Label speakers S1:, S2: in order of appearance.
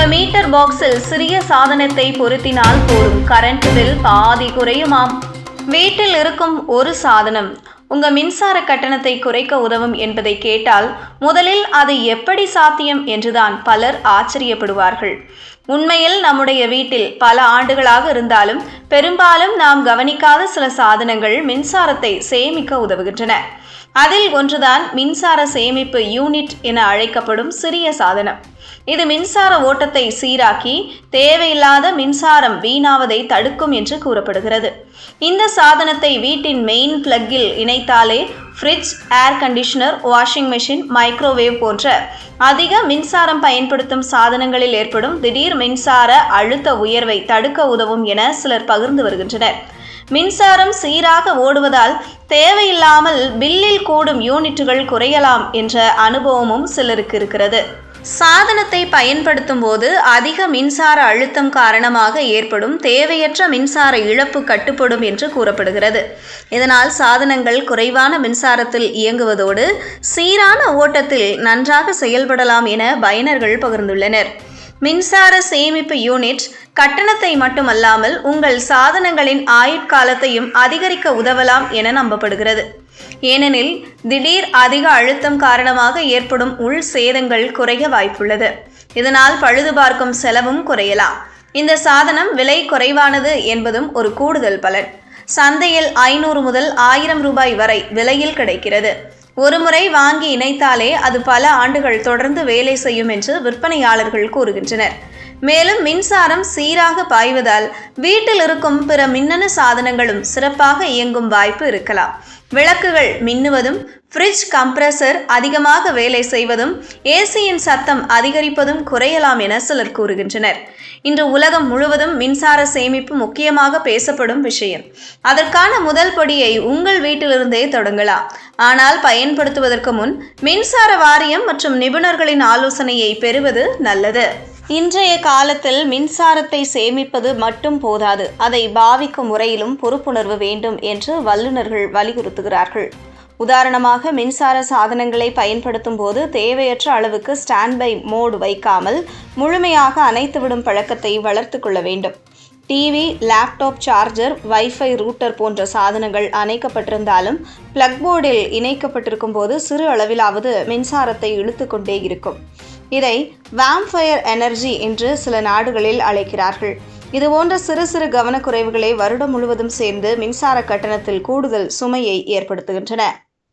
S1: உங்க மீட்டர் பாக்ஸில் சிறிய சாதனத்தை பொருத்தினால் போதும். கரண்ட் பில் பாதி குறையுமாம். வீட்டில் இருக்கும் ஒரு சாதனம் உங்க மின்சார கட்டணத்தை குறைக்க உதவும் என்பதை கேட்டால் முதலில் அது எப்படி சாத்தியம் என்றுதான் பலர் ஆச்சரியப்படுவார்கள். உண்மையில் நம்முடைய வீட்டில் பல ஆண்டுகளாக இருந்தாலும் பெரும்பாலும் நாம் கவனிக்காத சில சாதனங்கள் மின்சாரத்தை சேமிக்க உதவுகின்றன. அதில் ஒன்றுதான் மின்சார சேமிப்பு யூனிட் என அழைக்கப்படும் சிறிய சாதனம். இது மின்சார ஓட்டத்தை சீராக்கி தேவையில்லாத மின்சாரம் வீணாவதை தடுக்கும் என்று கூறப்படுகிறது. இந்த சாதனத்தை வீட்டின் மெயின் பிளக்கில் இணைத்தாலே fridge air conditioner washing machine microwave போன்ற அதிக மின்சாரம் பயன்படுத்தும் சாதனங்களில் ஏற்படும் திடீர் மின்சார அழுத்த உயர்வை தடுக்க உதவும் என சிலர் பகிர்ந்து வருகின்றனர். மின்சாரம் சீராக ஓடுவதால் தேவையில்லாமல் பில்லில் கூடும் யூனிட்டுகள் குறையலாம் என்ற அனுபவமும் சிலருக்கு இருக்கிறது. சாதனத்தை பயன்படுத்தும் போது அதிக மின்சார அழுத்தம் காரணமாக ஏற்படும் தேவையற்ற மின்சார இழப்பு கட்டுப்படும் என்று கூறப்படுகிறது. இதனால் சாதனங்கள் குறைவான மின்சாரத்தில் இயங்குவதோடு சீரான ஓட்டத்தில் நன்றாக செயல்படலாம் என பயனர்கள் பகிர்ந்துள்ளனர். மின்சார சேமிப்பு யூனிட் கட்டணத்தை மட்டுமல்லாமல் உங்கள் சாதனங்களின் ஆயுட்காலத்தையும் அதிகரிக்க உதவலாம் என நம்பப்படுகிறது. ஏனெனில் திடீர் அதிக அழுத்தம் காரணமாக ஏற்படும் உள் சேதங்கள் குறைய வாய்ப்புள்ளது. இதனால் பழுது பார்க்கும் செலவும் குறையலாம். இந்த சாதனம் விலை குறைவானது என்பதும் ஒரு கூடுதல் பலன். சந்தையில் ஐநூறு முதல் ஆயிரம் ரூபாய் வரை விலையில் கிடைக்கிறது. ஒருமுறை வாங்கி இணைத்தாலே அது பல ஆண்டுகள் தொடர்ந்து வேலை செய்யும் என்று விற்பனையாளர்கள் கூறுகின்றனர். மேலும் மின்சாரம் சீராக பாய்வதால் வீட்டில் இருக்கும் பிற மின்னணு சாதனங்களும் சிறப்பாக இயங்கும் வாய்ப்பு இருக்கலாம். விளக்குகள் மின்னுவதும் ஃப்ரிட்ஜ் கம்ப்ரஸர் அதிகமாக வேலை செய்வதும் ஏசியின் சத்தம் அதிகரிப்பதும் குறையலாம் என சிலர் கூறுகின்றனர். இன்று உலகம் முழுவதும் மின்சார சேமிப்பு முக்கியமாக பேசப்படும் விஷயம். அதற்கான முதல் படியை உங்கள் வீட்டிலிருந்தே தொடங்கலாம். ஆனால் பயன்படுத்துவதற்கு முன் மின்சார வாரியம் மற்றும் நிபுணர்களின் ஆலோசனையை பெறுவது நல்லது. இன்றைய காலத்தில் மின்சாரத்தை சேமிப்பது மட்டும் போதாது. அதை பாவிக்கும் முறையிலும் பொறுப்புணர்வு வேண்டும் என்று வல்லுநர்கள் வலியுறுத்துகிறார்கள். உதாரணமாக மின்சார சாதனங்களை பயன்படுத்தும் போது தேவையற்ற அளவுக்கு ஸ்டாண்ட் பை மோடு வைக்காமல் முழுமையாக அணைத்துவிடும் பழக்கத்தை வளர்த்து கொள்ள வேண்டும். TV laptop charger wifi router போன்ற சாதனங்கள் அணைக்கப்பட்டிருந்தாலும் பிளக் போர்டில் இணைக்கப்பட்டிருக்கும் போது சிறு அளவிலாவது மின்சாரத்தை இழுத்து கொண்டே இருக்கும். இதை வாம்ஃபயர் எனர்ஜி என்று சில நாடுகளில் அழைக்கிறார்கள். இதுபோன்ற சிறு சிறு கவனக்குறைவுகளை வருடம் முழுவதும் சேர்ந்து மின்சார கட்டணத்தில் கூடுதல் சுமையை ஏற்படுத்துகின்றன.